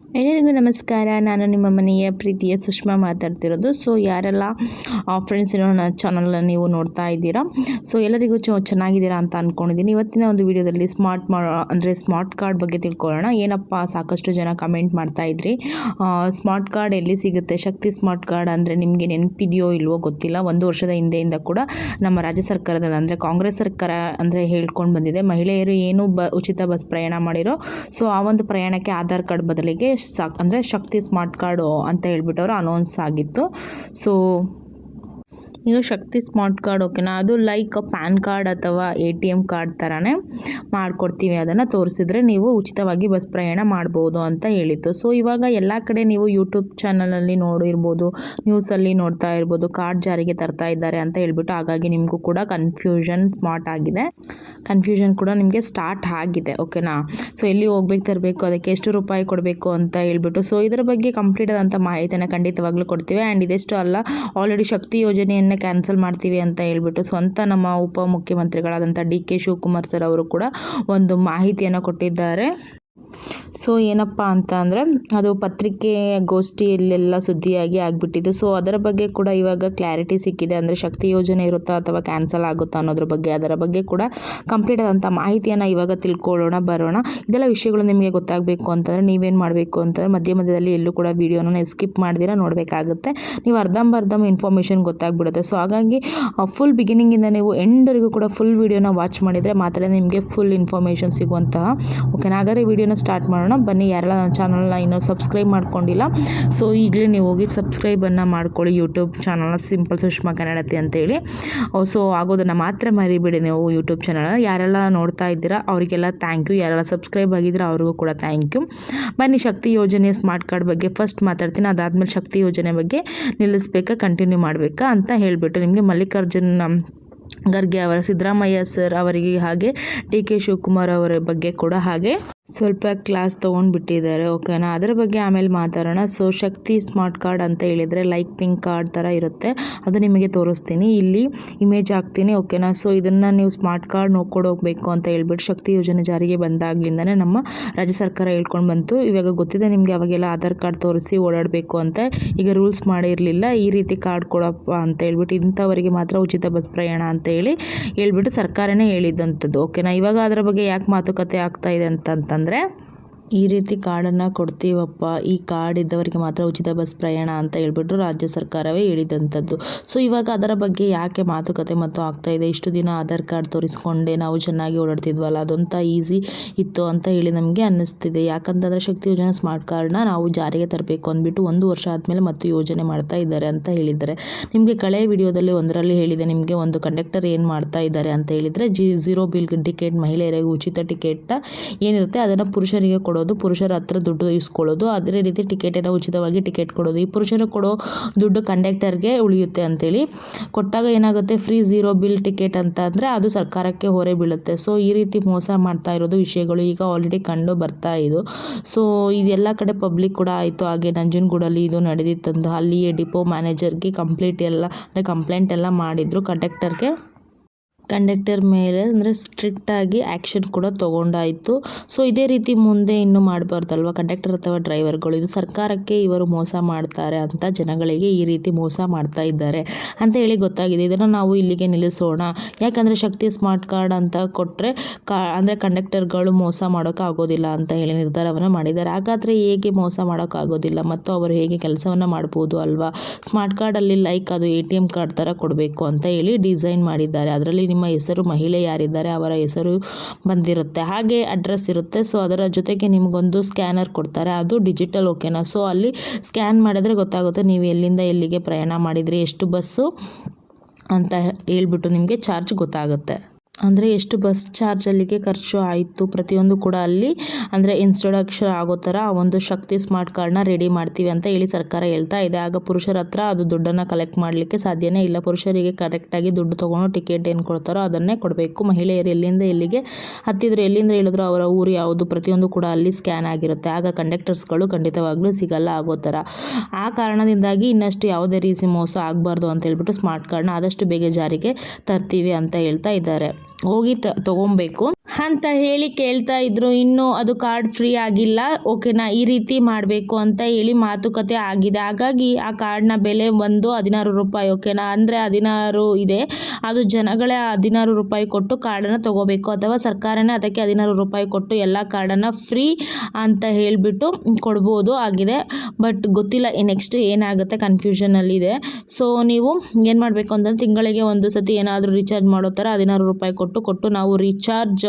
ಎಲ್ಲರಿಗೂ ನಮಸ್ಕಾರ. ನಾನು ನಿಮ್ಮ ಮನೆಯ ಪ್ರೀತಿಯ ಸುಷ್ಮಾ ಮಾತಾಡ್ತಿರೋದು. ಸೊ ಯಾರೆಲ್ಲ ಫ್ರೆಂಡ್ಸ್ ನನ್ನ ಚಾನಲ್ನ ನೀವು ನೋಡ್ತಾ ಇದ್ದೀರಾ? ಸೊ ಎಲ್ಲರಿಗೂ ಚೊ, ಚೆನ್ನಾಗಿದ್ದೀರಾ ಅಂತ ಅಂದ್ಕೊಂಡಿದ್ದೀನಿ ಇವತ್ತಿನ ಒಂದು ವಿಡಿಯೋದಲ್ಲಿ ಸ್ಮಾರ್ಟ್ ಮಾ, ಅಂದರೆ ಸ್ಮಾರ್ಟ್ ಕಾರ್ಡ್ ಬಗ್ಗೆ ತಿಳ್ಕೊಳ್ಳೋಣ. ಏನಪ್ಪ, ಸಾಕಷ್ಟು ಜನ ಕಮೆಂಟ್ ಮಾಡ್ತಾ ಇದ್ರಿ. ಸ್ಮಾರ್ಟ್ ಕಾರ್ಡ್ ಎಲ್ಲಿ ಸಿಗುತ್ತೆ? ಶಕ್ತಿ ಸ್ಮಾರ್ಟ್ ಕಾರ್ಡ್ ಅಂದರೆ ನಿಮಗೆ ನೆನಪಿದೆಯೋ ಇಲ್ವೋ ಗೊತ್ತಿಲ್ಲ. ಒಂದು ವರ್ಷದ ಹಿಂದೆಯಿಂದ ಕೂಡ ನಮ್ಮ ರಾಜ್ಯ ಸರ್ಕಾರದ, ಅಂದರೆ ಕಾಂಗ್ರೆಸ್ ಸರ್ಕಾರ ಅಂದರೆ ಹೇಳ್ಕೊಂಡು ಬಂದಿದೆ. ಮಹಿಳೆಯರು ಏನು ಉಚಿತ ಬಸ್ ಪ್ರಯಾಣ ಮಾಡಿರೋ ಸೊ ಆ ಒಂದು ಪ್ರಯಾಣಕ್ಕೆ ಆಧಾರ್ ಕಾರ್ಡ್ ಬದಲಿಗೆ ಸಾಕ್ ಅಂದರೆ ಶಕ್ತಿ ಸ್ಮಾರ್ಟ್ ಕಾರ್ಡು ಅಂತ ಹೇಳ್ಬಿಟ್ಟು ಅವರು ಅನೌನ್ಸ್ ಆಗಿತ್ತು. ಸೊ ಈಗ ಶಕ್ತಿ ಸ್ಮಾರ್ಟ್ ಕಾರ್ಡ್, ಓಕೆನಾ? ಅದು ಲೈಕ್ ಪ್ಯಾನ್ ಕಾರ್ಡ್ ಅಥವಾ ಎ ಟಿ ಎಂ ಕಾರ್ಡ್ ಥರನೇ ಮಾಡಿಕೊಡ್ತೀವಿ. ಅದನ್ನು ತೋರಿಸಿದ್ರೆ ನೀವು ಉಚಿತವಾಗಿ ಬಸ್ ಪ್ರಯಾಣ ಮಾಡ್ಬೋದು ಅಂತ ಹೇಳಿತ್ತು ಸೊ ಇವಾಗ ಎಲ್ಲ ಕಡೆ ನೀವು ಯೂಟ್ಯೂಬ್ ಚಾನಲಲ್ಲಿ ನೋಡಿರ್ಬೋದು ನ್ಯೂಸಲ್ಲಿ ನೋಡ್ತಾ ಇರ್ಬೋದು ಕಾರ್ಡ್ ಜಾರಿಗೆ ತರ್ತಾ ಇದ್ದಾರೆ ಅಂತ ಹೇಳ್ಬಿಟ್ಟು ಹಾಗಾಗಿ ನಿಮಗೂ ಕೂಡ ಕನ್ಫ್ಯೂಷನ್ ಸ್ಮಾರ್ಟ್ ಆಗಿದೆ. ಕನ್ಫ್ಯೂಷನ್ ಕೂಡ ನಿಮಗೆ ಸ್ಟಾರ್ಟ್ ಆಗಿದೆ, ಓಕೆನಾ? ಸೊ ಎಲ್ಲಿ ಹೋಗ್ಬೇಕು, ತರಬೇಕು, ಅದಕ್ಕೆ ಎಷ್ಟು ರೂಪಾಯಿ ಕೊಡಬೇಕು ಅಂತ ಹೇಳ್ಬಿಟ್ಟು. ಸೊ ಇದರ ಬಗ್ಗೆ ಕಂಪ್ಲೀಟ್ ಆದಂಥ ಮಾಹಿತಿಯನ್ನು ಖಂಡಿತವಾಗ್ಲೂ ಕೊಡ್ತೀವಿ. ಆ್ಯಂಡ್ ಇದೆಷ್ಟು ಅಲ್ಲ ಆಲ್ರೆಡಿ ಶಕ್ತಿ ಯೋಜನೆಯನ್ನು ಕ್ಯಾನ್ಸಲ್ ಮಾಡ್ತೀವಿ ಅಂತ ಹೇಳ್ಬಿಟ್ಟು ಸ್ವಂತ ನಮ್ಮ ಉಪಮುಖ್ಯಮಂತ್ರಿಗಳಾದಂಥ ಡಿ ಕೆ ಶಿವಕುಮಾರ್ ಸರ್ ಅವರು ಕೂಡ ಒಂದು ಮಾಹಿತಿಯನ್ನು ಕೊಟ್ಟಿದ್ದಾರೆ. ಸೊ ಏನಪ್ಪ ಅಂತ ಅಂದರೆ ಅದು ಪತ್ರಿಕೆ ಗೋಷ್ಠಿಯಲ್ಲೆಲ್ಲ ಸುದ್ದಿಯಾಗಿ ಆಗಿಬಿಟ್ಟಿದ್ದು. ಸೊ ಅದರ ಬಗ್ಗೆ ಕೂಡ ಇವಾಗ ಕ್ಲಾರಿಟಿ ಸಿಕ್ಕಿದೆ. ಅಂದರೆ ಶಕ್ತಿ ಯೋಜನೆ ಇರುತ್ತಾ ಅಥವಾ ಕ್ಯಾನ್ಸಲ್ ಆಗುತ್ತಾ ಅನ್ನೋದ್ರ ಬಗ್ಗೆ, ಅದರ ಬಗ್ಗೆ ಕೂಡ ಕಂಪ್ಲೀಟ್ ಆದಂಥ ಮಾಹಿತಿಯನ್ನು ಇವಾಗ ತಿಳ್ಕೊಳ್ಳೋಣ, ಬರೋಣ. ಇದೆಲ್ಲ ವಿಷಯಗಳು ನಿಮಗೆ ಗೊತ್ತಾಗಬೇಕು ಅಂತಂದರೆ ನೀವೇನು ಮಾಡಬೇಕು ಅಂತಂದರೆ ಮಧ್ಯ ಮಧ್ಯದಲ್ಲಿ ಎಲ್ಲೂ ಕೂಡ ವೀಡಿಯೋನ ಸ್ಕಿಪ್ ಮಾಡ್ದಿರ, ನೋಡಬೇಕಾಗುತ್ತೆ. ನೀವು ಅರ್ಧಂಬರ್ಧಂ ಇನ್ಫಾರ್ಮೇಷನ್ ಗೊತ್ತಾಗ್ಬಿಡುತ್ತೆ. ಸೊ ಹಾಗಾಗಿ ಫುಲ್ ಬಿಗಿನಿಂಗಿಂದ ನೀವು ಎಂಡರಿಗೂ ಕೂಡ ಫುಲ್ ವೀಡಿಯೋನ ವಾಚ್ ಮಾಡಿದರೆ ಮಾತ್ರ ನಿಮಗೆ ಫುಲ್ ಇನ್ಫಾರ್ಮೇಷನ್ ಸಿಗುವಂತಹ. ಓಕೆನಾ ಹಾಗಾದರೆ ವೀಡಿಯೋನ ಸ್ಟಾರ್ಟ್ ಮಾಡೋಣ. ಬನ್ನಿ, ಯಾರೆಲ್ಲ ನನ್ನ ಚಾನಲ್ನ ಇನ್ನೂ ಸಬ್ಸ್ಕ್ರೈಬ್ ಮಾಡ್ಕೊಂಡಿಲ್ಲ, ಸೊ ಈಗಲೇ ನೀವು ಹೋಗಿ ಸಬ್ಸ್ಕ್ರೈಬನ್ನು ಮಾಡ್ಕೊಳ್ಳಿ. ಯೂಟ್ಯೂಬ್ ಚಾನಲ್ನ ಸಿಂಪಲ್ ಸುಷ್ಮಾ ಕನ್ನಡತಿ ಅಂತೇಳಿ. ಸೊ ಆಗೋದನ್ನು ಮಾತ್ರ ಮರಿಬೇಡಿ ನೀವು ಯೂಟ್ಯೂಬ್ ಚಾನಲ್ನ ಯಾರೆಲ್ಲ ನೋಡ್ತಾ ಇದ್ದೀರಾ, ಅವರಿಗೆಲ್ಲ ಥ್ಯಾಂಕ್ ಯು ಯಾರೆಲ್ಲ ಸಬ್ಸ್ಕ್ರೈಬ್ ಆಗಿದ್ರೆ ಅವ್ರಿಗೂ ಕೂಡ ಥ್ಯಾಂಕ್ ಯು ಬನ್ನಿ, ಶಕ್ತಿ ಯೋಜನೆ ಸ್ಮಾರ್ಟ್ ಕಾರ್ಡ್ ಬಗ್ಗೆ ಫಸ್ಟ್ ಮಾತಾಡ್ತೀನಿ. ಅದಾದಮೇಲೆ ಶಕ್ತಿ ಯೋಜನೆ ಬಗ್ಗೆ ನಿಲ್ಲಿಸ್ಬೇಕಾ ಕಂಟಿನ್ಯೂ ಮಾಡಬೇಕಾ ಅಂತ ಹೇಳಿಬಿಟ್ಟು ನಿಮಗೆ ಮಲ್ಲಿಕಾರ್ಜುನ್ ಖರ್ಗೆ ಅವರ, ಸಿದ್ದರಾಮಯ್ಯ ಸರ್ ಅವರಿಗೆ ಹಾಗೆ, ಡಿ ಕೆ ಶಿವಕುಮಾರ್ ಅವರ ಬಗ್ಗೆ ಕೂಡ ಹಾಗೆ ಸ್ವಲ್ಪ ಕ್ಲಾಸ್ ತೊಗೊಂಡ್ಬಿಟ್ಟಿದ್ದಾರೆ ಓಕೆನಾ ಅದರ ಬಗ್ಗೆ ಆಮೇಲೆ ಮಾತಾಡೋಣ. ಸೊ ಶಕ್ತಿ ಸ್ಮಾರ್ಟ್ ಕಾರ್ಡ್ ಅಂತ ಹೇಳಿದರೆ ಲೈಕ್ ಪಿಂಕ್ ಕಾರ್ಡ್ ಥರ ಇರುತ್ತೆ. ಅದು ನಿಮಗೆ ತೋರಿಸ್ತೀನಿ. ಇಲ್ಲಿ ಇಮೇಜ್ ಹಾಕ್ತೀನಿ ಓಕೆನಾ ಸೊ ಇದನ್ನು ನೀವು ಸ್ಮಾರ್ಟ್ ಕಾರ್ಡ್ ನೋಡ್ಕೊಂಡು ಹೋಗಬೇಕು ಅಂತ ಹೇಳ್ಬಿಟ್ಟು ಶಕ್ತಿ ಯೋಜನೆ ಜಾರಿಗೆ ಬಂದಾಗ್ಲಿಂದನೇ ನಮ್ಮ ರಾಜ್ಯ ಸರ್ಕಾರ ಹೇಳ್ಕೊಂಡು ಬಂತು. ಇವಾಗ ಗೊತ್ತಿದೆ ನಿಮಗೆ ಅವಾಗೆಲ್ಲ ಆಧಾರ್ ಕಾರ್ಡ್ ತೋರಿಸಿ ಓಡಾಡಬೇಕು ಅಂತ. ಈಗ ರೂಲ್ಸ್ ಮಾಡಿರಲಿಲ್ಲ. ಈ ರೀತಿ ಕಾರ್ಡ್ ಕೊಡಪ್ಪ ಅಂತ ಹೇಳ್ಬಿಟ್ಟು ಇಂಥವರಿಗೆ ಮಾತ್ರ ಉಚಿತ ಬಸ್ ಪ್ರಯಾಣ ಅಂತ ಹೇಳಿ ಹೇಳ್ಬಿಟ್ಟು ಸರ್ಕಾರನೇ ಹೇಳಿದ್ದಂಥದ್ದು ಓಕೆನಾ ಇವಾಗ ಅದರ ಬಗ್ಗೆ ಯಾಕೆ ಮಾತುಕತೆ ಆಗ್ತಾ ಇದೆ ಅಂತಂತಂದರೆ ಈ ರೀತಿ ಕಾರ್ಡನ್ನು ಕೊಡ್ತೀವಪ್ಪ. ಈ ಕಾರ್ಡ್ ಇದ್ದವರಿಗೆ ಮಾತ್ರ ಉಚಿತ ಬಸ್ ಪ್ರಯಾಣ ಅಂತ ಹೇಳ್ಬಿಟ್ಟು ರಾಜ್ಯ ಸರ್ಕಾರವೇ ಹೇಳಿದಂಥದ್ದು. ಸೊ, ಇವಾಗ ಅದರ ಬಗ್ಗೆ ಯಾಕೆ ಮಾತುಕತೆ ಮತ್ತು ಆಗ್ತಾ ಇದೆ? ಇಷ್ಟು ದಿನ ಆಧಾರ್ ಕಾರ್ಡ್ ತೋರಿಸ್ಕೊಂಡೆ, ನಾವು ಚೆನ್ನಾಗಿ ಓಡಾಡ್ತಿದ್ವಲ್ಲ ಅದೊಂಥ ಈಸಿ ಇತ್ತು ಅಂತ ಹೇಳಿ ನಮಗೆ ಅನ್ನಿಸ್ತಿದೆ. ಯಾಕಂತಂದರೆ ಶಕ್ತಿ ಯೋಜನೆ ಸ್ಮಾರ್ಟ್ ಕಾರ್ಡ್ನ ನಾವು ಜಾರಿಗೆ ತರಬೇಕು ಅಂದ್ಬಿಟ್ಟು ಒಂದು ವರ್ಷ ಆದಮೇಲೆ ಮತ್ತು ಯೋಜನೆ ಮಾಡ್ತಾ ಇದ್ದಾರೆ ಅಂತ ಹೇಳಿದ್ದಾರೆ. ನಿಮಗೆ ಕಳೆ ವಿಡಿಯೋದಲ್ಲಿ ಒಂದರಲ್ಲಿ ಹೇಳಿದೆ, ನಿಮಗೆ ಒಂದು ಕಂಡಕ್ಟರ್ ಏನು ಮಾಡ್ತಾ ಇದ್ದಾರೆ ಅಂತ ಹೇಳಿದರೆ, ಜಿ ಜೀರೋ ಬಿಲ್ ಟಿಕೆಟ್ ಮಹಿಳೆಯರಿಗೆ ಉಚಿತ ಟಿಕೆಟ್ನ ಏನಿರುತ್ತೆ, ಅದನ್ನು ಪುರುಷರಿಗೆ ಕೊಡೋದು ಪುರುಷರ ಹತ್ರ ದುಡ್ಡು ಇಸ್ಕೊಳ್ಳೋದು, ಅದೇ ರೀತಿ ಟಿಕೆಟನ್ನು ಉಚಿತವಾಗಿ ಟಿಕೆಟ್ ಕೊಡೋದು. ಈ ಪುರುಷರು ಕೊಡೋ ದುಡ್ಡು ಕಂಡಕ್ಟರ್ಗೆ ಉಳಿಯುತ್ತೆ ಅಂತೇಳಿ. ಕೊಟ್ಟಾಗ ಏನಾಗುತ್ತೆ? ಫ್ರೀ ಝೀರೋ ಬಿಲ್ ಟಿಕೆಟ್ ಅಂತ ಅಂದರೆ ಅದು ಸರ್ಕಾರಕ್ಕೆ ಹೊರೆ ಬೀಳುತ್ತೆ. ಸೊ ಈ ರೀತಿ ಮೋಸ ಮಾಡ್ತಾ ಇರೋದು ವಿಷಯಗಳು ಈಗ ಆಲ್ರೆಡಿ ಕಂಡು ಬರ್ತಾ ಇದು. ಸೊ ಇದೆಲ್ಲ ಕಡೆ ಪಬ್ಲಿಕ್ ಕೂಡ ಆಯಿತು. ಹಾಗೆ ನಂಜನಗೂಡಲ್ಲಿ ಇದು ನಡೆದಿತ್ತಂದು. ಅಲ್ಲಿಯೇ ಡಿಪೋ ಮ್ಯಾನೇಜರ್ಗೆ ಕಂಪ್ಲೀಟ್ ಎಲ್ಲ, ಅಂದರೆ ಕಂಪ್ಲೇಂಟ್ ಎಲ್ಲ ಮಾಡಿದರು ಕಂಡಕ್ಟರ್ಗೆ ಕಂಡಕ್ಟರ್ ಮೇಲೆ ಅಂದರೆ ಸ್ಟ್ರಿಕ್ಟಾಗಿ ಆ್ಯಕ್ಷನ್ ಕೂಡ ತೊಗೊಂಡಾಯಿತು. ಸೊ ಇದೇ ರೀತಿ ಮುಂದೆ ಇನ್ನೂ ಮಾಡಬಾರ್ದಲ್ವ ಕಂಡಕ್ಟರ್ ಅಥವಾ ಡ್ರೈವರ್ಗಳು ಇದು ಸರ್ಕಾರಕ್ಕೆ ಇವರು ಮೋಸ ಮಾಡ್ತಾರೆ ಅಂತ ಜನಗಳಿಗೆ ಈ ರೀತಿ ಮೋಸ ಮಾಡ್ತಾ ಇದ್ದಾರೆ ಅಂತ ಹೇಳಿ ಗೊತ್ತಾಗಿದೆ. ಇದನ್ನು ನಾವು ಇಲ್ಲಿಗೆ ನಿಲ್ಲಿಸೋಣ. ಯಾಕಂದರೆ ಶಕ್ತಿ ಸ್ಮಾರ್ಟ್ ಕಾರ್ಡ್ ಅಂತ ಕೊಟ್ಟರೆ ಕಾ, ಅಂದರೆ ಕಂಡಕ್ಟರ್ಗಳು ಮೋಸ ಮಾಡೋಕ್ಕಾಗೋದಿಲ್ಲ ಅಂತ ಹೇಳಿ ನಿರ್ಧಾರವನ್ನು ಮಾಡಿದ್ದಾರೆ. ಹಾಗಾದರೆ ಹೇಗೆ ಮೋಸ ಮಾಡೋಕ್ಕಾಗೋದಿಲ್ಲ ಮತ್ತು ಅವರು ಹೇಗೆ ಕೆಲಸವನ್ನು ಮಾಡ್ಬೋದು ಅಲ್ವಾ? ಸ್ಮಾರ್ಟ್ ಕಾರ್ಡಲ್ಲಿ ಲೈಕ್ ಅದು ಎ ಟಿ ಎಂ ಕಾರ್ಡ್ ಥರ ಕೊಡಬೇಕು ಅಂತ ಹೇಳಿ ಡಿಸೈನ್ ಮಾಡಿದ್ದಾರೆ. ಅದರಲ್ಲಿ ನಿಮ್ಮ ಹೆಸರು, ಮಹಿಳೆ ಯಾರಿದ್ದಾರೆ ಅವರ ಹೆಸರು ಬಂದಿರುತ್ತೆ. ಹಾಗೆ ಅಡ್ರೆಸ್ ಇರುತ್ತೆ. ಸೊ ಅದರ ಜೊತೆಗೆ ನಿಮಗೊಂದು ಸ್ಕ್ಯಾನರ್ ಕೊಡ್ತಾರೆ. ಅದು ಡಿಜಿಟಲ್ ಓಕೆನಾ ಸೊ ಅಲ್ಲಿ ಸ್ಕ್ಯಾನ್ ಮಾಡಿದ್ರೆ ಗೊತ್ತಾಗುತ್ತೆ ನೀವು ಎಲ್ಲಿಂದ ಎಲ್ಲಿಗೆ ಪ್ರಯಾಣ ಮಾಡಿದ್ರಿ, ಎಷ್ಟು ಬಸ್ಸು ಅಂತ ಹೇಳ್ಬಿಟ್ಟು ನಿಮಗೆ ಚಾರ್ಜ್ ಗೊತ್ತಾಗುತ್ತೆ. ಅಂದರೆ ಎಷ್ಟು ಬಸ್ ಚಾರ್ಜ್ ಅಲ್ಲಿಗೆ ಖರ್ಚು ಆಯಿತು ಪ್ರತಿಯೊಂದು ಕೂಡ ಅಲ್ಲಿ, ಅಂದರೆ ಇನ್ಸ್ಟ್ರೊಡಕ್ಷನ್ ಆಗೋ ಥರ ಆ ಒಂದು ಶಕ್ತಿ ಸ್ಮಾರ್ಟ್ ಕಾರ್ಡ್ನ ರೆಡಿ ಮಾಡ್ತೀವಿ ಅಂತ ಹೇಳಿ ಸರ್ಕಾರ ಹೇಳ್ತಾ ಇದೆ. ಆಗ ಪುರುಷರ ಹತ್ರ ಅದು ದುಡ್ಡನ್ನು ಕಲೆಕ್ಟ್ ಮಾಡಲಿಕ್ಕೆ ಸಾಧ್ಯನೇ ಇಲ್ಲ. ಪುರುಷರಿಗೆ ಕರೆಕ್ಟಾಗಿ ದುಡ್ಡು ತೊಗೊಂಡು ಟಿಕೆಟ್ ಏನು ಕೊಡ್ತಾರೋ ಅದನ್ನೇ ಕೊಡಬೇಕು. ಮಹಿಳೆಯರು ಎಲ್ಲಿಂದ ಎಲ್ಲಿಗೆ ಹತ್ತಿದ್ರು, ಎಲ್ಲಿಂದ ಹೇಳಿದ್ರು ಅವರ ಊರು ಯಾವುದು ಪ್ರತಿಯೊಂದು ಕೂಡ ಅಲ್ಲಿ ಸ್ಕ್ಯಾನ್ ಆಗಿರುತ್ತೆ. ಆಗ ಕಂಡಕ್ಟರ್ಸ್ಗಳು ಖಂಡಿತವಾಗ್ಲೂ ಸಿಗಲ್ಲ ಆಗೋ ಥರ. ಆ ಕಾರಣದಿಂದಾಗಿ ಇನ್ನಷ್ಟು ಯಾವುದೇ ರೀತಿ ಮೋಸ ಆಗಬಾರ್ದು ಅಂತ ಹೇಳ್ಬಿಟ್ಟು ಸ್ಮಾರ್ಟ್ ಕಾರ್ಡ್ನ ಆದಷ್ಟು ಬೇಗ ಜಾರಿಗೆ ತರ್ತೀವಿ ಅಂತ ಹೇಳ್ತಾ ಇದ್ದಾರೆ. ಹೋಗಿ ತೊಗೊಬೇಕು. ಅಂತ ಹೇಳಿ ಕೇಳ್ತಾ ಇದ್ರು, ಇನ್ನು ಅದು ಕಾರ್ಡ್ ಫ್ರೀ ಆಗಿಲ್ಲ ಓಕೆನಾ ಈ ರೀತಿ ಮಾಡಬೇಕು ಅಂತ ಹೇಳಿ ಮಾತುಕತೆ ಆಗಿದೆ. ಹಾಗಾಗಿ ಆ ಕಾರ್ಡ್ನ ಬೆಲೆ ಒಂದು ಹದಿನಾರು ರೂಪಾಯಿ ಓಕೆನಾ ಅಂದರೆ ಹದಿನಾರು ಇದೆ. ಅದು ಜನಗಳೇ ಹದಿನಾರು ರೂಪಾಯಿ ಕೊಟ್ಟು ಕಾರ್ಡನ್ನು ತಗೋಬೇಕು. ಅಥವಾ ಸರ್ಕಾರನೇ ಅದಕ್ಕೆ ಹದಿನಾರು ರೂಪಾಯಿ ಕೊಟ್ಟು ಎಲ್ಲ ಕಾರ್ಡನ್ನು ಫ್ರೀ ಅಂತ ಹೇಳಿಬಿಟ್ಟು ಕೊಡ್ಬೋದು ಆಗಿದೆ. ಬಟ್ ಗೊತ್ತಿಲ್ಲ ನೆಕ್ಸ್ಟ್ ಏನಾಗುತ್ತೆ ಕನ್ಫ್ಯೂಷನಲ್ಲಿದೆ ಸೊ ನೀವು ಏನು ಮಾಡಬೇಕು ಅಂತಂದ್ರೆ ತಿಂಗಳಿಗೆ ಒಂದು ಸತಿ ಏನಾದರೂ ರೀಚಾರ್ಜ್ ಮಾಡೋ ಥರ ಹದಿನಾರು ರೂಪಾಯಿ ಕೊಟ್ಟು ಕೊಟ್ಟು ನಾವು ರೀಚಾರ್ಜ್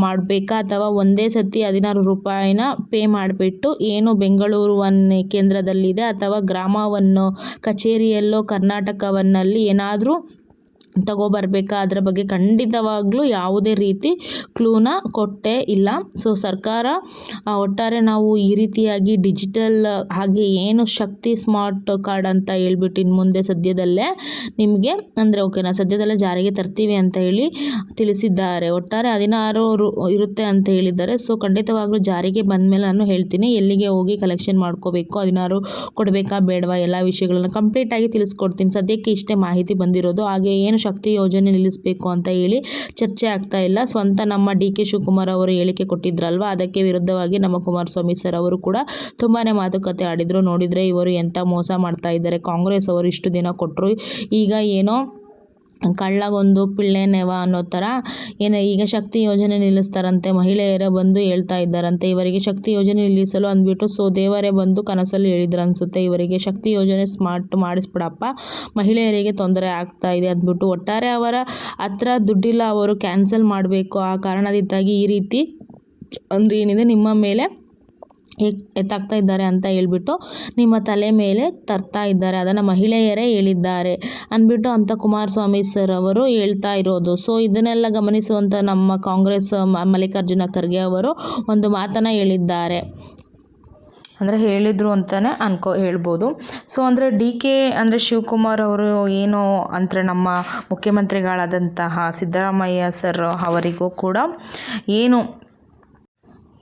ಮಾಡಬೇಕಾ? ಅಥವಾ ಒಂದೇ ಸತಿ ಹದಿನಾರು ರೂಪಾಯಿನ ಪೇ ಮಾಡಿಬಿಟ್ಟು ಏನು ಬೆಂಗಳೂರು ಕೇಂದ್ರದಲ್ಲಿದೆ ಅಥವಾ ಗ್ರಾಮವನ್ನು, ಕಚೇರಿಯಲ್ಲೋ, ಕರ್ನಾಟಕವನ್ನಲ್ಲಿ ಏನಾದರೂ ತಗೋಬರ್ಬೇಕಾ? ಅದರ ಬಗ್ಗೆ ಖಂಡಿತವಾಗ್ಲೂ ಯಾವುದೇ ರೀತಿ ಕ್ಲೂನ ಕೊಟ್ಟೇ ಇಲ್ಲ. ಸೊ, ಸರ್ಕಾರ ಒಟ್ಟಾರೆ ನಾವು ಈ ರೀತಿಯಾಗಿ ಡಿಜಿಟಲ್, ಹಾಗೆ ಏನು ಶಕ್ತಿ ಸ್ಮಾರ್ಟ್ ಕಾರ್ಡ್ ಅಂತ ಹೇಳ್ಬಿಟ್ಟು ಇನ್ನು ಮುಂದೆ ಸದ್ಯದಲ್ಲೇ ನಿಮಗೆ, ಅಂದರೆ ಓಕೆನಾ ಸದ್ಯದಲ್ಲೇ ಜಾರಿಗೆ ತರ್ತೀವಿ ಅಂತ ಹೇಳಿ ತಿಳಿಸಿದ್ದಾರೆ. ಒಟ್ಟಾರೆ ಹದಿನಾರು ಇರುತ್ತೆ ಅಂತ ಹೇಳಿದ್ದಾರೆ. ಸೊ, ಖಂಡಿತವಾಗ್ಲೂ ಜಾರಿಗೆ ಬಂದಮೇಲೆ ನಾನು ಹೇಳ್ತೀನಿ, ಎಲ್ಲಿಗೆ ಹೋಗಿ ಕಲೆಕ್ಷನ್ ಮಾಡ್ಕೋಬೇಕು, ಹದಿನಾರು ಕೊಡಬೇಕಾ, ಬೇಡವಾ, ಎಲ್ಲ ವಿಷಯಗಳನ್ನು ಕಂಪ್ಲೀಟಾಗಿ ತಿಳಿಸ್ಕೊಡ್ತೀನಿ. ಸದ್ಯಕ್ಕೆ ಇಷ್ಟೇ ಮಾಹಿತಿ ಬಂದಿರೋದು. ಹಾಗೆ ಏನು ಶಕ್ತಿ ಯೋಜನೆ ನಿಲ್ಲಿಸಬೇಕು ಅಂತ ಹೇಳಿ ಚರ್ಚೆ ಆಗ್ತಾ ಇಲ್ಲ. ಸ್ವಂತ ನಮ್ಮ ಡಿ ಕೆ ಶಿವಕುಮಾರ್ ಅವರು ಹೇಳಿಕೆ ಕೊಟ್ಟಿದ್ರಲ್ವ? ಅದಕ್ಕೆ ವಿರುದ್ಧವಾಗಿ ನಮ್ಮ ಕುಮಾರಸ್ವಾಮಿ ಸರ್ ಅವರು ಕೂಡ ತುಂಬಾ ಮಾತುಕತೆ ಆಡಿದರು. ನೋಡಿದರೆ ಇವರು ಎಂಥ ಮೋಸ ಮಾಡ್ತಾ ಇದ್ದಾರೆ. ಕಾಂಗ್ರೆಸ್ ಅವರು ಇಷ್ಟು ದಿನ ಕೊಟ್ಟರು ಈಗ ಏನೋ ಕಳ್ಳಗೊಂದು ಪಿಳ್ಳೆ ನೆವ ಅನ್ನೋ ಥರ ಏನು, ಈಗ ಶಕ್ತಿ ಯೋಜನೆ ನಿಲ್ಲಿಸ್ತಾರಂತೆ, ಮಹಿಳೆಯರೇ ಬಂದು ಹೇಳ್ತಾ ಇದ್ದಾರಂತೆ, ಇವರಿಗೆ ಶಕ್ತಿ ಯೋಜನೆ ನಿಲ್ಲಿಸಲು ಅಂದ್ಬಿಟ್ಟು ಸೊ ದೇವರೇ ಬಂದು ಕನಸಲ್ಲಿ ಹೇಳಿದ್ರು ಅನಿಸುತ್ತೆ, ಇವರಿಗೆ ಶಕ್ತಿ ಯೋಜನೆ ಸ್ಮಾರ್ಟ್ ಮಾಡಿಸ್ಬಿಡಪ್ಪ, ಮಹಿಳೆಯರಿಗೆ ತೊಂದರೆ ಆಗ್ತಾ ಇದೆ ಅಂದ್ಬಿಟ್ಟು ಒಟ್ಟಾರೆ ಅವರ ಹತ್ರ ದುಡ್ಡಿಲ್ಲ, ಅವರು ಕ್ಯಾನ್ಸಲ್ ಮಾಡಬೇಕು ಆ ಕಾರಣದಿಂದಾಗಿ ಈ ರೀತಿ ಅಂದರೆ ಏನಿದೆ, ನಿಮ್ಮ ಮೇಲೆ ಎತ್ತಾಕ್ತಾ ಇದ್ದಾರೆ ಅಂತ ಹೇಳ್ಬಿಟ್ಟು ನಿಮ್ಮ ತಲೆ ಮೇಲೆ ತರ್ತಾ ಇದ್ದಾರೆ. ಅದನ್ನು ಮಹಿಳೆಯರೇ ಹೇಳಿದ್ದಾರೆ ಅಂದ್ಬಿಟ್ಟು ಅಂತ ಕುಮಾರಸ್ವಾಮಿ ಸರ್ ಅವರು ಹೇಳ್ತಾ ಇರೋದು. ಸೊ ಇದನ್ನೆಲ್ಲ ಗಮನಿಸುವಂಥ ನಮ್ಮ ಕಾಂಗ್ರೆಸ್ ಮಲ್ಲಿಕಾರ್ಜುನ ಖರ್ಗೆ ಅವರು ಒಂದು ಮಾತನ್ನು ಹೇಳಿದ್ದಾರೆ. ಅಂದರೆ ಹೇಳಿದರು ಅಂತಲೇ ಅನ್ಕೋ, ಹೇಳ್ಬೋದು. ಸೊ ಅಂದರೆ ಡಿ ಕೆ, ಅಂದರೆ ಶಿವಕುಮಾರ್ ಅವರು ಏನು, ಅಂದರೆ ನಮ್ಮ ಮುಖ್ಯಮಂತ್ರಿಗಳಾದಂತಹ ಸಿದ್ದರಾಮಯ್ಯ ಸರ್ ಅವರಿಗೂ ಕೂಡ ಏನು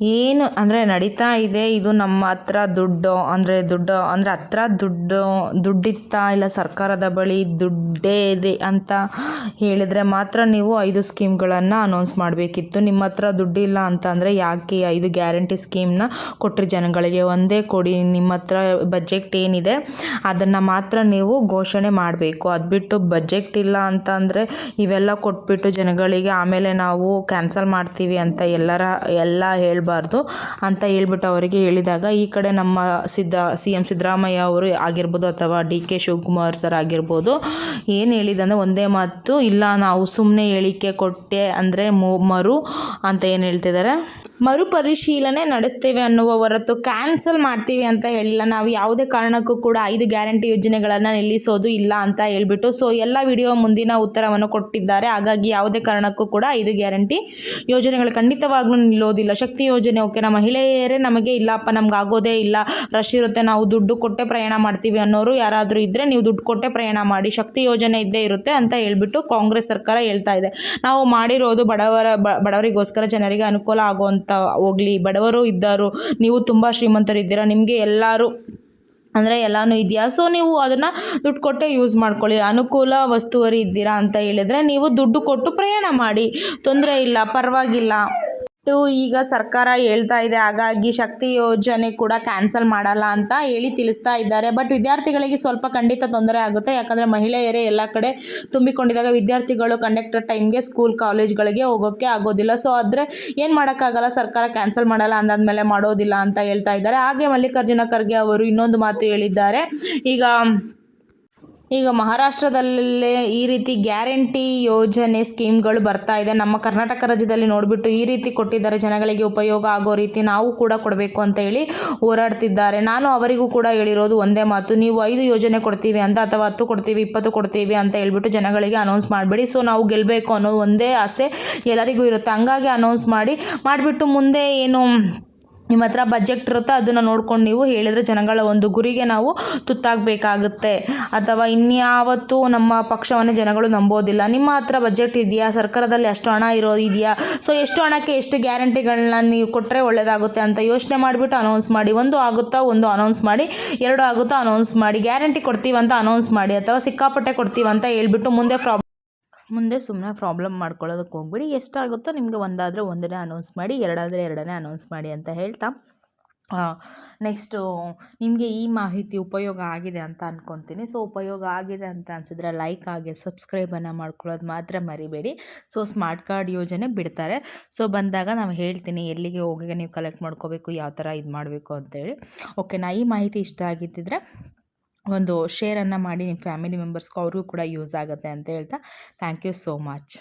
ಏನು ಅಂದರೆ ನಡೀತಾ ಇದೆ, ಇದು ನಮ್ಮ ಹತ್ರ ದುಡ್ಡು, ಅಂದರೆ ದುಡ್ಡು, ಅಂದರೆ ಹತ್ರ ದುಡ್ಡು, ದುಡ್ಡಿತ್ತಾ ಇಲ್ಲ ಸರ್ಕಾರದ ಬಳಿ ದುಡ್ಡೇ ಇದೆ ಅಂತ ಹೇಳಿದರೆ ಮಾತ್ರ ನೀವು ಐದು ಸ್ಕೀಮ್ಗಳನ್ನು ಅನೌನ್ಸ್ ಮಾಡಬೇಕಿತ್ತು. ನಿಮ್ಮ ಹತ್ರ ದುಡ್ಡಿಲ್ಲ ಅಂತಂದರೆ ಯಾಕೆ ಐದು ಗ್ಯಾರಂಟಿ ಸ್ಕೀಮ್ನ ಕೊಟ್ಟರೆ ಜನಗಳಿಗೆ? ಒಂದೇ ಕೊಡಿ ನಿಮ್ಮ ಹತ್ರ ಬಜೆಟ್ ಏನಿದೆ, ಅದನ್ನು ಮಾತ್ರ ನೀವು ಘೋಷಣೆ ಮಾಡಬೇಕು. ಅದು ಬಿಟ್ಟು ಬಜೆಟ್ ಇಲ್ಲ ಅಂತ ಅಂದರೆ ಇವೆಲ್ಲ ಕೊಟ್ಬಿಟ್ಟು ಜನಗಳಿಗೆ ಆಮೇಲೆ ನಾವು ಕ್ಯಾನ್ಸಲ್ ಮಾಡ್ತೀವಿ ಅಂತ ಎಲ್ಲರ, ಎಲ್ಲ ಹೇಳಬಾರ್ದು ಅಂತ ಹೇಳ್ಬಿಟ್ಟು ಅವರಿಗೆ ಹೇಳಿದಾಗ ಈ ಕಡೆ ನಮ್ಮ ಸಿದ್ದ ಸಿ ಎಂ ಸಿದ್ದರಾಮಯ್ಯ ಅವರು ಆಗಿರ್ಬೋದು ಅಥವಾ ಡಿ ಕೆ ಶಿವಕುಮಾರ್ ಸರ್ ಆಗಿರ್ಬೋದು ಏನು ಹೇಳಿದಂದರೆ ಒಂದೇ ಮಾತು, ಇಲ್ಲ ನಾವು ಸುಮ್ಮನೆ ಹೇಳಿಕೆ ಕೊಟ್ಟೆ ಅಂದರೆ ಮರು ಅಂತ ಏನು ಹೇಳ್ತಿದ್ದಾರೆ? ಮರುಪರಿಶೀಲನೆ ನಡೆಸ್ತೇವೆ ಅನ್ನುವ ಹೊರತು ಕ್ಯಾನ್ಸಲ್ ಮಾಡ್ತೀವಿ ಅಂತ ಹೇಳಿಲ್ಲ. ನಾವು ಯಾವುದೇ ಕಾರಣಕ್ಕೂ ಕೂಡ ಐದು ಗ್ಯಾರಂಟಿ ಯೋಜನೆಗಳನ್ನು ನಿಲ್ಲಿಸೋದು ಇಲ್ಲ ಅಂತ ಹೇಳ್ಬಿಟ್ಟು, ಸೊ ಎಲ್ಲ ವಿಡಿಯೋ ಮುಂದಿನ ಉತ್ತರವನ್ನು ಕೊಟ್ಟಿದ್ದಾರೆ. ಹಾಗಾಗಿ ಯಾವುದೇ ಕಾರಣಕ್ಕೂ ಕೂಡ ಐದು ಗ್ಯಾರಂಟಿ ಯೋಜನೆಗಳು ಖಂಡಿತವಾಗ್ಲೂ ನಿಲ್ಲೋದಿಲ್ಲ. ಶಕ್ತಿ ಯೋಜನೆ ಓಕೆನಾ ಮಹಿಳೆಯರೇ ನಮಗೆ ಇಲ್ಲಪ್ಪ ನಮ್ಗೆ ಆಗೋದೇ ಇಲ್ಲ, ರಶ್ ಇರುತ್ತೆ, ನಾವು ದುಡ್ಡು ಕೊಟ್ಟೆ ಪ್ರಯಾಣ ಮಾಡ್ತೀವಿ ಅನ್ನೋರು ಯಾರಾದರೂ ಇದ್ದರೆ ನೀವು ದುಡ್ಡು ಕೊಟ್ಟೆ ಪ್ರಯಾಣ ಮಾಡಿ, ಶಕ್ತಿ ಯೋಜನೆ ಇದ್ದೇ ಇರುತ್ತೆ ಅಂತ ಹೇಳ್ಬಿಟ್ಟು ಕಾಂಗ್ರೆಸ್ ಸರ್ಕಾರ ಹೇಳ್ತಾ ಇದೆ. ನಾವು ಮಾಡಿರೋದು ಬಡವರ ಬಡವರಿಗೋಸ್ಕರ ಜನರಿಗೆ ಅನುಕೂಲ ಆಗುವಂಥ ಹೋಗಲಿ, ಬಡವರು ಇದ್ದಾರು, ನೀವು ತುಂಬ ಶ್ರೀಮಂತರು ಇದ್ದೀರಾ ನಿಮಗೆ ಎಲ್ಲರೂ ಅಂದರೆ ಎಲ್ಲನೂ ಇದೆಯಾ? ಸೊ ನೀವು ಅದನ್ನು ದುಡ್ಡು ಕೊಟ್ಟೆ ಯೂಸ್ ಮಾಡ್ಕೊಳ್ಳಿ. ಅನುಕೂಲ ವಸ್ತುವರಿ ಇದ್ದೀರಾ ಅಂತ ಹೇಳಿದರೆ ನೀವು ದುಡ್ಡು ಕೊಟ್ಟು ಪ್ರಯಾಣ ಮಾಡಿ. ತೊಂದರೆ ಇಲ್ಲ, ಪರವಾಗಿಲ್ಲ. ಇದು ಈಗ ಸರ್ಕಾರ ಹೇಳ್ತಾ ಇದೆ, ಹಾಗಾಗಿ ಶಕ್ತಿ ಯೋಜನೆ ಕೂಡ ಕ್ಯಾನ್ಸಲ್ ಮಾಡಲ್ಲ ಅಂತ ಹೇಳಿ ತಿಳಿಸ್ತಾ ಇದ್ದಾರೆ. ಬಟ್ ವಿದ್ಯಾರ್ಥಿಗಳಿಗೆ ಸ್ವಲ್ಪ ಖಂಡಿತ ತೊಂದರೆ ಆಗುತ್ತೆ. ಯಾಕಂದರೆ ಮಹಿಳೆಯರೇ ಎಲ್ಲ ಕಡೆ ತುಂಬಿಕೊಂಡಿದಾಗ ವಿದ್ಯಾರ್ಥಿಗಳು ಕಂಡಕ್ಟರ್ ಟೈಮ್ಗೆ ಸ್ಕೂಲ್ ಕಾಲೇಜ್ಗಳಿಗೆ ಹೋಗೋಕ್ಕೆ ಆಗೋದಿಲ್ಲ. ಸೊ ಆದರೆ ಏನು ಮಾಡೋಕ್ಕಾಗಲ್ಲ? ಸರ್ಕಾರ ಕ್ಯಾನ್ಸಲ್ ಮಾಡಲ್ಲ ಅಂದಾದ್ಮೇಲೆ ಮಾಡೋದಿಲ್ಲ ಅಂತ ಹೇಳ್ತಾ ಇದ್ದಾರೆ. ಹಾಗೆ ಮಲ್ಲಿಕಾರ್ಜುನ ಖರ್ಗೆ ಅವರು ಇನ್ನೊಂದು ಮಾತು ಹೇಳಿದ್ದಾರೆ. ಈಗ ಈಗ ಮಹಾರಾಷ್ಟ್ರದಲ್ಲೇ ಈ ರೀತಿ ಗ್ಯಾರಂಟಿ ಯೋಜನೆ ಸ್ಕೀಮ್ಗಳು ಬರ್ತಾ ಇದೆ. ನಮ್ಮ ಕರ್ನಾಟಕ ರಾಜ್ಯದಲ್ಲಿ ನೋಡಿಬಿಟ್ಟು ಈ ರೀತಿ ಕೊಟ್ಟಿದ್ದಾರೆ. ಜನಗಳಿಗೆ ಉಪಯೋಗ ಆಗೋ ರೀತಿ ನಾವು ಕೂಡ ಕೊಡಬೇಕು ಅಂತ ಹೇಳಿ ಹೋರಾಡ್ತಿದ್ದಾರೆ. ನಾನು ಅವರಿಗೂ ಕೂಡ ಹೇಳಿರೋದು ಒಂದೇ ಮಾತು. ನೀವು ಐದು ಯೋಜನೆ ಕೊಡ್ತೀವಿ ಅಂತ ಅಥವಾ ಹತ್ತು ಕೊಡ್ತೀವಿ, ಇಪ್ಪತ್ತು ಕೊಡ್ತೀವಿ ಅಂತ ಹೇಳ್ಬಿಟ್ಟು ಜನಗಳಿಗೆ ಅನೌನ್ಸ್ ಮಾಡಬೇಡಿ. ಸೊ ನಾವು ಗೆಲ್ಲಬೇಕು ಅನ್ನೋ ಒಂದೇ ಆಸೆ ಎಲ್ಲರಿಗೂ ಇರುತ್ತೆ. ಹಂಗಾಗಿ ಅನೌನ್ಸ್ ಮಾಡಿ, ಮಾಡಿಬಿಟ್ಟು ಮುಂದೆ ಏನು ನಿಮ್ಮ ಹತ್ರ ಬಜೆಟ್ ಇರುತ್ತೋ ಅದನ್ನು ನೋಡ್ಕೊಂಡು ನೀವು ಹೇಳಿದರೆ ಜನಗಳ ಒಂದು ಗುರಿಗೆ ನಾವು ತುತ್ತಾಗಬೇಕಾಗುತ್ತೆ. ಅಥವಾ ಇನ್ಯಾವತ್ತೂ ನಮ್ಮ ಪಕ್ಷವನ್ನು ಜನಗಳು ನಂಬೋದಿಲ್ಲ. ನಿಮ್ಮ ಹತ್ರ ಬಜೆಟ್ ಇದೆಯಾ? ಸರ್ಕಾರದಲ್ಲಿ ಅಷ್ಟು ಹಣ ಇರೋ ಇದೆಯಾ? ಸೊ ಎಷ್ಟು ಹಣಕ್ಕೆ ಎಷ್ಟು ಗ್ಯಾರಂಟಿಗಳನ್ನ ನೀವು ಕೊಟ್ಟರೆ ಒಳ್ಳೆಯದಾಗುತ್ತೆ ಅಂತ ಯೋಚನೆ ಮಾಡಿಬಿಟ್ಟು ಅನೌನ್ಸ್ ಮಾಡಿ. ಒಂದು ಆಗುತ್ತಾ ಒಂದು ಅನೌನ್ಸ್ ಮಾಡಿ. ಎರಡು ಆಗುತ್ತಾ ಅನೌನ್ಸ್ ಮಾಡಿ. ಗ್ಯಾರಂಟಿ ಕೊಡ್ತೀವಿ ಅಂತ ಅನೌನ್ಸ್ ಮಾಡಿ. ಅಥವಾ ಸಿಕ್ಕಾಪಟ್ಟೆ ಕೊಡ್ತೀವಿ ಅಂತ ಹೇಳ್ಬಿಟ್ಟು ಮುಂದೆ ಪ್ರಾಬ್ಲಮ್ ಮುಂದೆ ಸುಮ್ಮನೆ ಪ್ರಾಬ್ಲಮ್ ಮಾಡ್ಕೊಳ್ಳೋದಕ್ಕೆ ಹೋಗ್ಬಿಡಿ. ಎಷ್ಟಾಗುತ್ತೋ ನಿಮಗೆ ಒಂದಾದರೆ ಒಂದನೇ ಅನೌನ್ಸ್ ಮಾಡಿ, ಎರಡಾದರೆ ಎರಡನೇ ಅನೌನ್ಸ್ ಮಾಡಿ ಅಂತ ಹೇಳ್ತಾ. ನೆಕ್ಸ್ಟು ನಿಮಗೆ ಈ ಮಾಹಿತಿ ಉಪಯೋಗ ಆಗಿದೆ ಅಂತ ಅಂದ್ಕೊತೀನಿ ಸೊ ಉಪಯೋಗ ಆಗಿದೆ ಅಂತ ಅನಿಸಿದ್ರೆ ಲೈಕ್ ಆಗಿ ಸಬ್ಸ್ಕ್ರೈಬನ್ನು ಮಾಡ್ಕೊಳ್ಳೋದು ಮಾತ್ರ ಮರಿಬೇಡಿ. ಸೊ ಸ್ಮಾರ್ಟ್ ಕಾರ್ಡ್ ಯೋಜನೆ ಬಿಡ್ತಾರೆ. ಸೊ ಬಂದಾಗ ನಾವು ಹೇಳ್ತೀನಿ ಎಲ್ಲಿಗೆ ಹೋಗಿ ನೀವು ಕಲೆಕ್ಟ್ ಮಾಡ್ಕೋಬೇಕು, ಯಾವ ಥರ ಇದು ಮಾಡಬೇಕು ಅಂತೇಳಿ ಓಕೆನಾ ಈ ಮಾಹಿತಿ ಇಷ್ಟ ಆಗಿದ್ದಿದ್ರೆ ಒಂದು ಶೇರನ್ನು ಮಾಡಿ ನಿಮ್ಮ ಫ್ಯಾಮಿಲಿ ಮೆಂಬರ್ಸ್ಗೂ ಅವ್ರಿಗೂ ಕೂಡ ಯೂಸ್ ಆಗುತ್ತೆ ಅಂತ ಹೇಳ್ತಾ ಥ್ಯಾಂಕ್ ಯು ಸೋ ಮಚ್